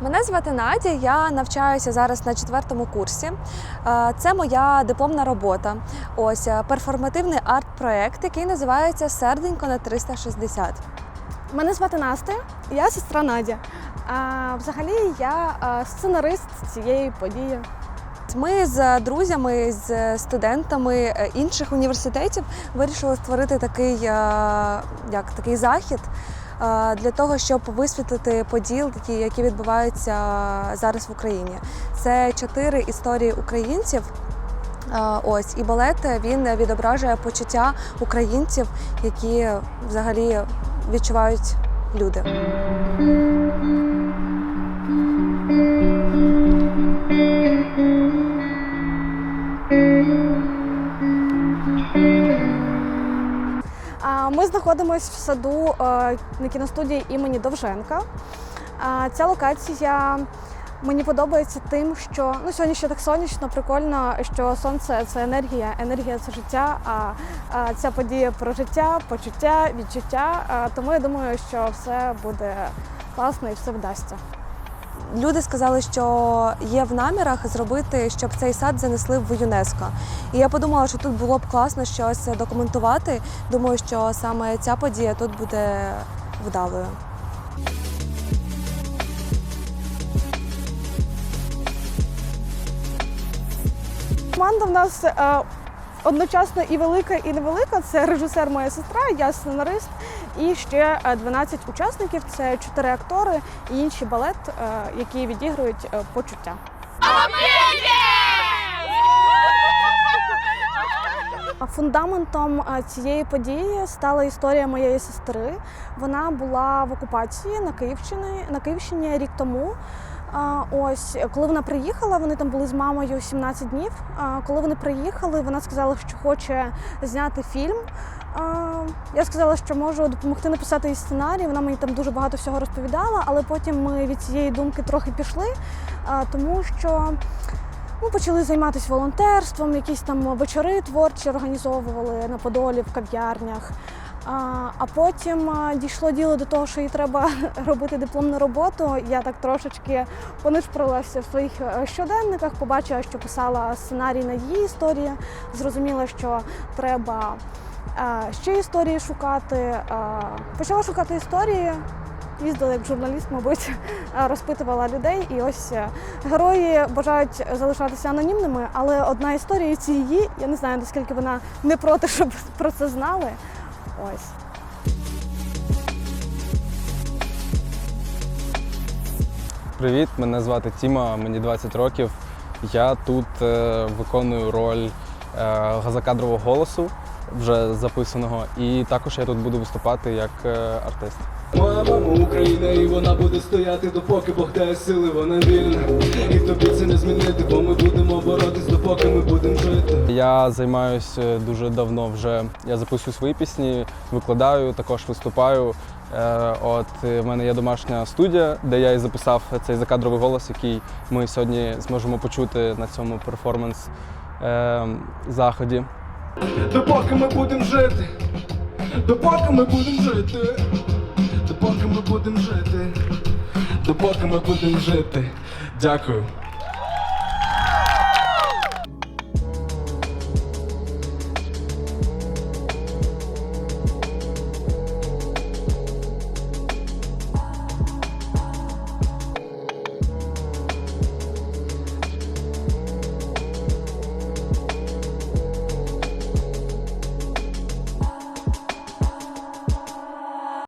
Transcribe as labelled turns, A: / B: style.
A: Мене звати Надя. Я навчаюся зараз на четвертому курсі. Е, Це моя дипломна робота. Ось е, перформативний арт-проект, який називається Серденько на 360.
B: Мене звати Настя, я сестра Надя. А взагалі я сценарист цієї події.
A: Ми з друзями, з студентами е, інших університетів вирішили створити такий, е, як, такий захід е, для того, щоб висвітлити поділки, які, відбуваються зараз в Україні. Це чотири історії українців. Е, Ось і балет він відображує почуття українців, які взагалі відчувають люди.
B: Знаходимося в саду е, на кіностудії імені Довженка. Ця локація мені подобається тим, що ну сьогодні ще так сонячно, прикольно, що сонце це енергія, енергія це життя. А, а ця подія про життя, почуття, відчуття. Тому я думаю, що все буде класно і все вдасться.
A: Люди сказали, що є в намірах зробити, щоб цей сад занесли в ЮНЕСКО. І я подумала, що тут було б класно щось документувати. Думаю, що саме ця подія тут буде вдалою.
B: Команда в нас е, одночасно і велика, і невелика. Це режисер, моя сестра, я сценарист, і ще е, 12 учасників. Це 4 актори і інші балет, е, які відіграють е, почуття. Фундаментом е, цієї події стала історія моєї сестри. Вона була в окупації на Київщині на Київщині рік тому. Ось коли вона приїхала, вони там були з мамою 17 днів. Коли вони приїхали, вона сказала, що хоче зняти фільм. Я сказала, що можу допомогти написати їй сценарій. Вона мені там дуже багато всього розповідала, але потім ми від цієї думки трохи пішли, тому що ми почали займатися волонтерством, якісь там вечори творчі організовували на Подолі в кав'ярнях. А, потім дійшло діло до того, що їй треба робити дипломну роботу. Я так трошечки понишпорилася в своїх е, щоденниках, побачила, що писала сценарій на її історії, зрозуміла, що треба а, ще історії шукати. А, почала шукати історії. Їздила як журналіст, мабуть, розпитувала людей. І ось е, герої бажають залишатися анонімними, але одна історія це її. Я не знаю, наскільки вона не проти, щоб про це знали. Ось.
C: Привіт, мене звати Тіма, мені 20 років. Я тут е, виконую роль е, газокадрового голосу, вже записаного, і також я тут буду виступати як е, артист.
D: Моя мама Україна, і вона буде стояти, допоки Бог дає сили, вона вільна. Тобі це не змінити, бо ми будемо боротись, допоки ми будемо жити.
C: Я займаюся дуже давно вже. Я записую свої пісні, викладаю, також виступаю. Е, От е, в мене є домашня студія, де я і записав цей закадровий голос, який ми сьогодні зможемо почути на цьому перформанс е, заході.
D: Допоки ми будемо жити, допоки ми будемо жити, допоки ми будемо жити, допоки ми будемо жити. Дякую.